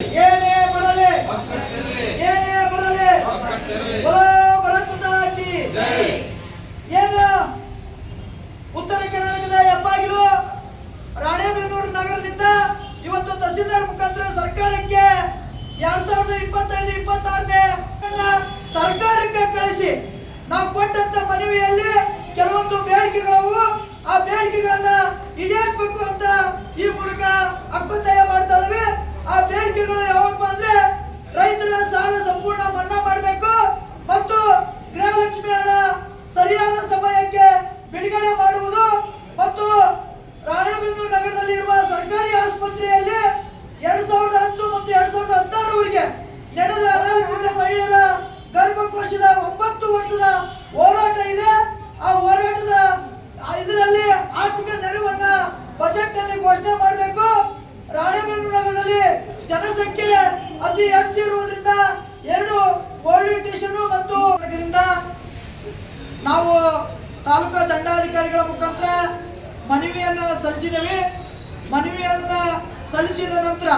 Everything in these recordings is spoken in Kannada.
ಏನೇ ಬರಲಿ ಏನೇ ಬರಲಿ ಬರೋ ಭರತ್ ಹಾಕಿ. ಏನು? ಉತ್ತರ ಕರ್ನಾಟಕದ ಹೆಬ್ಬಾಗಿಲು ರಾಣೇಬೆನ್ನೂರು ನಗರದಿಂದ ಇವತ್ತು ತಹಸೀಲ್ದಾರ್ ಮುಖಾಂತರ ಸರ್ಕಾರಕ್ಕೆ ಎರಡ್ ಸಾವಿರದ ಇಪ್ಪತ್ತೈದು, ಇಪ್ಪತ್ತಾರನೇ ಸರ್ಕಾರಕ್ಕೆ ಕಳಿಸಿ. ನಾವು ಕೊಟ್ಟಂತ ಮನವಿಯಲ್ಲಿ ಕೆಲವೊಂದು ಬೇಡಿಕೆಗಳವು, ಆ ಬೇಡಿಕೆಗಳನ್ನ ಈಡೇರಿಸಬೇಕು ಅಂತ ಈ ಮೂಲಕ ಇದಾವೆ ಬೇಡಿಕೆಗಳು ಯಾವಪ್ಪ ಅಂದ್ರೆ ರೈತರ ಸಾಲ ಸಂಪೂರ್ಣ ಮನ್ನಾ ಮಾಡಬೇಕು ಮತ್ತು ಗೃಹಲಕ್ಷ್ಮಿ ಹಣ ಸರಿಯಾದ ಸಮಯಕ್ಕೆ ಬಿಡುಗಡೆ ಮಾಡುವುದು ಮತ್ತು ರಾಣೆಬೆನ್ನೂರು ನಗರದಲ್ಲಿ ಇರುವ ಸರ್ಕಾರಿ ಆಸ್ಪತ್ರೆಯಲ್ಲಿ ಎರಡ್ ಸಾವಿರದ ಹತ್ತು ಮತ್ತು ಎರಡ್ ಸಾವಿರದ ಹದಿನಾರವರೆಗೆ ನಡೆದ ಅನಾರೋಗ್ಯ ಮಹಿಳೆಯರ ಗರ್ಭಕೋಶದ ಒಂಬತ್ತು ವರ್ಷದ ಹೋರಾಟ ಇದೆ. ಆ ಹೋರಾಟದ ಇದರಲ್ಲಿ ಆರ್ಥಿಕ ನೆರವನ್ನ ಬಜೆಟ್ನಲ್ಲಿ ಘೋಷಣೆ ಮಾಡಬೇಕು. ರಾಣೆಬೆನ್ನೂರು ಜನಸಂಖ್ಯೆ ಅತಿ ಹೆಚ್ಚು ಇರುವುದರಿಂದ ಎರಡು ಪೊಲೀಸ್ ಸ್ಟೇಷನ್ ಮತ್ತು ನಾವು ತಾಲೂಕಾ ದಂಡಾಧಿಕಾರಿಗಳ ಮುಖಾಂತರ ಮನವಿಯನ್ನ ಸಲ್ಲಿಸಿದ್ದೇವೆ. ಮನವಿಯನ್ನ ಸಲ್ಲಿಸಿದ ನಂತರ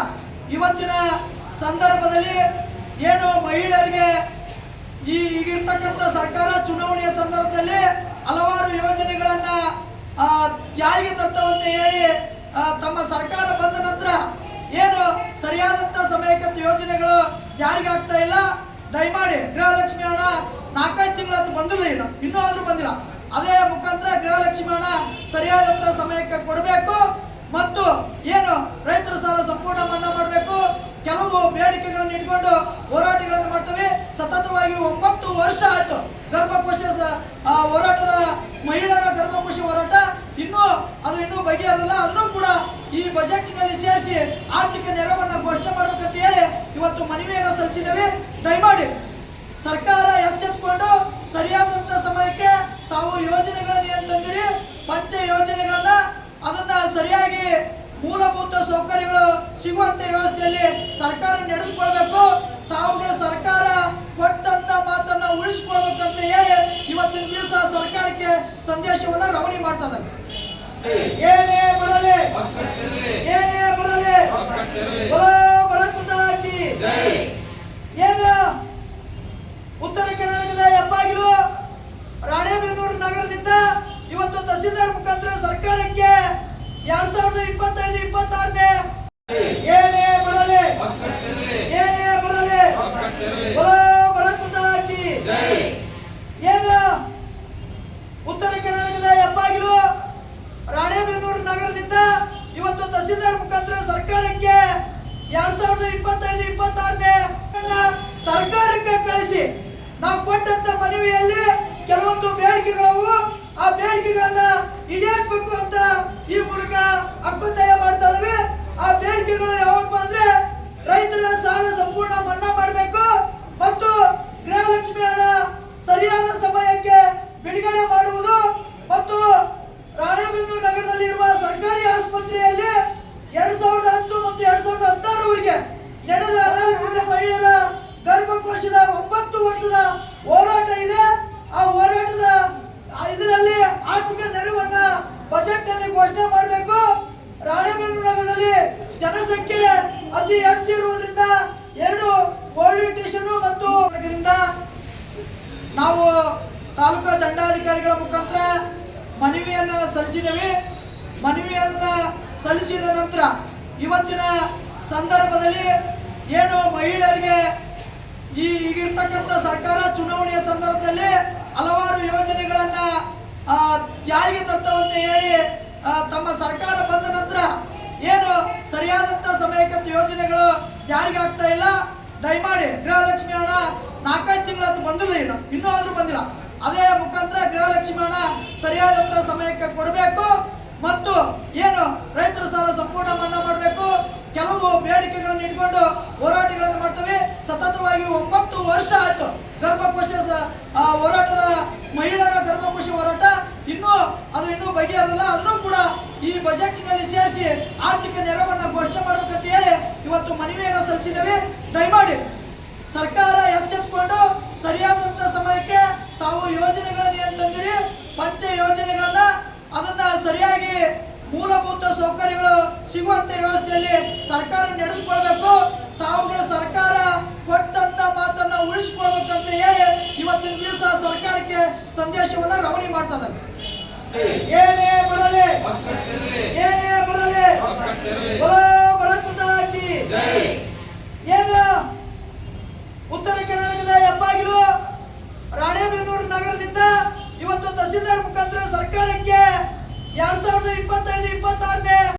ಇವತ್ತಿನ ಸಂದರ್ಭದಲ್ಲಿ ಏನು ಮಹಿಳೆಯರಿಗೆ ಈ ಈಗಿರ್ತಕ್ಕಂಥ ಸರ್ಕಾರ ಚುನಾವಣೆಯ ಸಂದರ್ಭದಲ್ಲಿ ಹಲವಾರು ಯೋಜನೆಗಳನ್ನ ಜಾರಿಗೆ ತರ್ತವಂತ ಹೇಳಿ ತಮ್ಮ ಸರ್ಕಾರ ಬಂದ ನಂತರ ಏನು ಸರಿಯಾದಂತ ಸಮಯಕ್ಕೆ ಯೋಜನೆಗಳು ಜಾರಿಗೆ ಆಗ್ತಾ ಇಲ್ಲ. ದಯಮಾಡಿ ಗೃಹಲಕ್ಷ್ಮಿ ಹಣ ನಾಲ್ಕೈದು ತಿಂಗಳಂತೂ ಬಂದಿಲ್ಲ ಇನ್ನು. ಇನ್ನೂ ಆದ್ರೂ ಬಂದಿಲ್ಲ. ಅದೇ ಮುಖಾಂತರ ಗೃಹಲಕ್ಷ್ಮಿ ಹಣ ಸರಿಯಾದಂತ ಸಮಯಕ್ಕೆ ಕೊಡಬೇಕು. ಮತ್ತು ಏನು ರೈತರ ಸಾಲ ಸಂಪೂರ್ಣ ಮನ್ನಾ ಮಾಡಬೇಕು. ಕೆಲವು ಬೇಡಿಕೆಗಳನ್ನು ಇಟ್ಕೊಂಡು ಹೋರಾಟಗಳನ್ನು ಮಾಡ್ತೇವೆ. ಸತತವಾಗಿ ಒಂಬತ್ತು ವರ್ಷ ಆಯ್ತು ಗರ್ಭಕೋಶ ಹೋರಾಟದ ಮಹಿಳೆಯರ ಗರ್ಭಕೋಶ ಹೋರಾಟ. ಇನ್ನೂ ಅದು ಇನ್ನೂ ಬಗೆಹರಲ್ಲ ಅದನ್ನು ಈ ಬಜೆಟ್ನಲ್ಲಿ ಸೇರಿಸಿ ಆರ್ಥಿಕ ನೆರವನ್ನ ಘೋಷಣೆ ಮಾಡಬೇಕಂತ ಹೇಳಿ ಇವತ್ತು ಮನವಿಯನ್ನು ಸಲ್ಲಿಸಿದ್ದೇವೆ. ದಯಮಾಡಿ ಸರ್ಕಾರ ಎಚ್ಚೆತ್ತುಕೊಂಡು ಸರಿಯಾದಂತ ಸಮಯಕ್ಕೆ ತಾವು ಯೋಜನೆಗಳನ್ನು ಏನ್ ತಂದಿರಿ ಪಂಚ ಯೋಜನೆಗಳನ್ನ ಅದನ್ನ ಸರಿಯಾಗಿ ಮೂಲಭೂತ ಸೌಕರ್ಯಗಳು ಸಿಗುವಂತ ವ್ಯವಸ್ಥೆಯಲ್ಲಿ ಸರ್ಕಾರ ನಡೆದುಕೊಳ್ಬೇಕು. ತಾವುಗಳು ಸರ್ಕಾರ ಕೊಟ್ಟಂತ ಮಾತನ್ನ ಉಳಿಸಿಕೊಳ್ಬೇಕಂತ ಹೇಳಿ ಇವತ್ತಿನ ದಿವಸ ಸರ್ಕಾರಕ್ಕೆ ಸಂದೇಶವನ್ನ ರವಾನೆ ಮಾಡ್ತದೆ ಇದ್ದಾರೆ. ಏನೇ ಬರಲಿ ಏನೇ ಬರಲಿ ಬರೋ ಭರತ್ ಹಾಕಿ ಏನು ಉತ್ತರ ಕರ್ನಾಟಕದ ಹೆಬ್ಬಾಗಿಲು ರಾಣೆಬೆನ್ನೂರು ನಗರದಿಂದ ಇವತ್ತು ತಹಸೀಲ್ದಾರ್ ಮುಖಾಂತರ ಸರ್ಕಾರಕ್ಕೆ ಎರಡ್ ಸಾವಿರದ ಇಪ್ಪತ್ತೈದು ಇಪ್ಪತ್ತಾರನೇ ಏನೇ ಬರಲಿ ಏನೇ ಬರಲಿ ಬರೋ ಭರತ್ ಹಾಕಿ ಏನು ಉತ್ತರ ಕರ್ನಾಟಕದ ಹೆಬ್ಬಾಗಿಲು ರಾಣೆಬೆನ್ನೂರು ನಗರದಿಂದ ಇವತ್ತು ತಹಸೀಲ್ದಾರ್ ಮುಖಾಂತರ ಸರ್ಕಾರಕ್ಕೆ ಎರಡ್ ಸಾವಿರದ ಇಪ್ಪತ್ತೈದು, ಇಪ್ಪತ್ತಾರನೇ ಸರ್ಕಾರಕ್ಕೆ ಕಳಿಸಿ. ನಾವು ಕೊಟ್ಟಂತ ಮನವಿಯಲ್ಲಿ ಕೆಲವೊಂದು ಬೇಡಿಕೆಗಳವು, ಆ ಬೇಡಿಕೆಗಳನ್ನ ಈಡೇರಿಸಬೇಕು ಅಂತ ಈ ಮೂಲಕ ಅಕ್ಕುತ್ತಾಯ ಮಾಡ್ತಾ ಆ ಬೇಡಿಕೆಗಳು ಯಾವಪ್ಪ ಅಂದ್ರೆ ರೈತರ ಸಾಲ ಸಂಪೂರ್ಣ ಮನ್ನಾ ಮಾಡಬೇಕು ಮತ್ತು ಗೃಹಲಕ್ಷ್ಮಿ ಹಣ ಸರಿಯಾದ ಸಮಯಕ್ಕೆ ಬಿಡುಗಡೆ ಮಾಡುವುದು ಮತ್ತು ರಾಣೆಬೆನ್ನೂರು ನಗರದಲ್ಲಿ ಇರುವ ಸರ್ಕಾರಿ ಆಸ್ಪತ್ರೆಯಲ್ಲಿ ಎರಡ್ ಸಾವಿರದ ಹತ್ತು ಮತ್ತು ಎರಡ್ ಸಾವಿರದ ಹದಿನಾರವರೆಗೆ ನಡೆದ ಅನಾರೋಗ್ಯ ಮಹಿಳೆಯರ ಗರ್ಭಕೋಶದ ಒಂಬತ್ತು ವರ್ಷದ ಹೋರಾಟ ಇದೆ ಆ ಹೋರಾಟದ ಇದರಲ್ಲಿ ಆರ್ಥಿಕ ನೆರವನ್ನ ಬಜೆಟ್ನಲ್ಲಿ ಘೋಷಣೆ ಮಾಡಬೇಕು ರಾಣೆಬೆನ್ನೂರು ನಗರದಲ್ಲಿ ಜನಸಂಖ್ಯೆ ಅತಿ ಹೆಚ್ಚು ಇರುವುದರಿಂದ ಎರಡು ಸ್ಟೇಷನ್ ಮತ್ತು ನಾವು ತಾಲೂಕಾ ದಂಡಾಧಿಕಾರಿಗಳ ಮುಖಾಂತರ ಮನವಿಯನ್ನ ಸಲ್ಲಿಸಿದ್ದೇವೆ. ಮನವಿಯನ್ನ ಸಲ್ಲಿಸಿದ ನಂತರ ಇವತ್ತಿನ ಸಂದರ್ಭದಲ್ಲಿ ಏನು ಮಹಿಳೆಯರಿಗೆ ಈ ಈಗಿರ್ತಕ್ಕಂಥ ಸರ್ಕಾರ ಚುನಾವಣೆಯ ಸಂದರ್ಭದಲ್ಲಿ ಹಲವಾರು ಯೋಜನೆಗಳನ್ನ ಜಾರಿಗೆ ತರ್ತವಂತ ಹೇಳಿ ತಮ್ಮ ಸರ್ಕಾರ ಬಂದ ನಂತರ ಏನು ಸರಿಯಾದಂತ ಸಮಯಕ್ಕೆ ಯೋಜನೆಗಳು ಜಾರಿಗೆ ಆಗ್ತಾ ಇಲ್ಲ. ದಯಮಾಡಿ ಗೃಹಲಕ್ಷ್ಮಿ ಹಣ ನಾಲ್ಕೈದು ತಿಂಗಳದ್ದು ಬಂದಿಲ್ಲ ಇನ್ನು. ಇನ್ನೂ ಆದರೂ ಬಂದಿಲ್ಲ. ಅದೇ ಮುಖಾಂತರ ಗೃಹಲಕ್ಷ್ಮಿ ಹಣ ಸರಿಯಾದಂತ ಸಮಯಕ್ಕೆ ಕೊಡಬೇಕು ಮತ್ತು ಏನು ರೈತರ ಸಾಲ ಸಂಪೂರ್ಣ ಮನ್ನಾ ಮಾಡಬೇಕು. ಕೆಲವು ಬೇಡಿಕೆಗಳನ್ನು ಇಟ್ಕೊಂಡು ಹೋರಾಟಗಳನ್ನು ಮಾಡ್ತೀವಿ. ಸತತವಾಗಿ ಒಂಬತ್ತು ವರ್ಷ ಆಯ್ತು ಗರ್ಭಕೋಶ ಹೋರಾಟದ ಮಹಿಳೆಯರ ಗರ್ಭಕೋಶ ಹೋರಾಟ. ಇನ್ನೂ ಅದು ಇನ್ನೂ ಬಗೆಹರಲ್ಲ ಅದನ್ನು ಕೂಡ ಈ ಬಜೆಟ್ನಲ್ಲಿ ಸೇರಿಸಿ ಆರ್ಥಿಕ ನೆರವನ್ನು ಘೋಷಣೆ ಮಾಡಬೇಕಂತ ಹೇಳಿ ಇವತ್ತು ಮನವಿಯನ್ನು ಸಲ್ಲಿಸಿದ್ದೇವೆ. ದಯಮಾಡಿ ಸರ್ಕಾರ ಎಚ್ಚೆತ್ಕೊಂಡು ಸರಿಯಾದಂತ ಸಮಯಕ್ಕೆ ತಾವು ಯೋಜನೆಗಳನ್ನು ಏನ್ ತಂದಿರಿ ಪಂಚ ಯೋಜನೆಗಳನ್ನ ಅದನ್ನ ಸರಿಯಾಗಿ ಮೂಲಭೂತ ಸೌಕರ್ಯಗಳು ಸಿಗುವಂತ ವ್ಯವಸ್ಥೆಯಲ್ಲಿ ಸರ್ಕಾರ ನಡೆದುಕೊಳ್ಬೇಕು. ತಾವುಗಳ ಸರ್ಕಾರ ಕೊಟ್ಟಂತ ಮಾತನ್ನ ಉಳಿಸಿಕೊಳ್ಬೇಕಂತ ಹೇಳಿ ಇವತ್ತಿನ ದಿವಸ ಸರ್ಕಾರಕ್ಕೆ ಸಂದೇಶವನ್ನ ರವಾನೆ ಮಾಡ್ತದೆ ಏನೇ ಬರಲಿ ಏನೇ ಬರಲಿ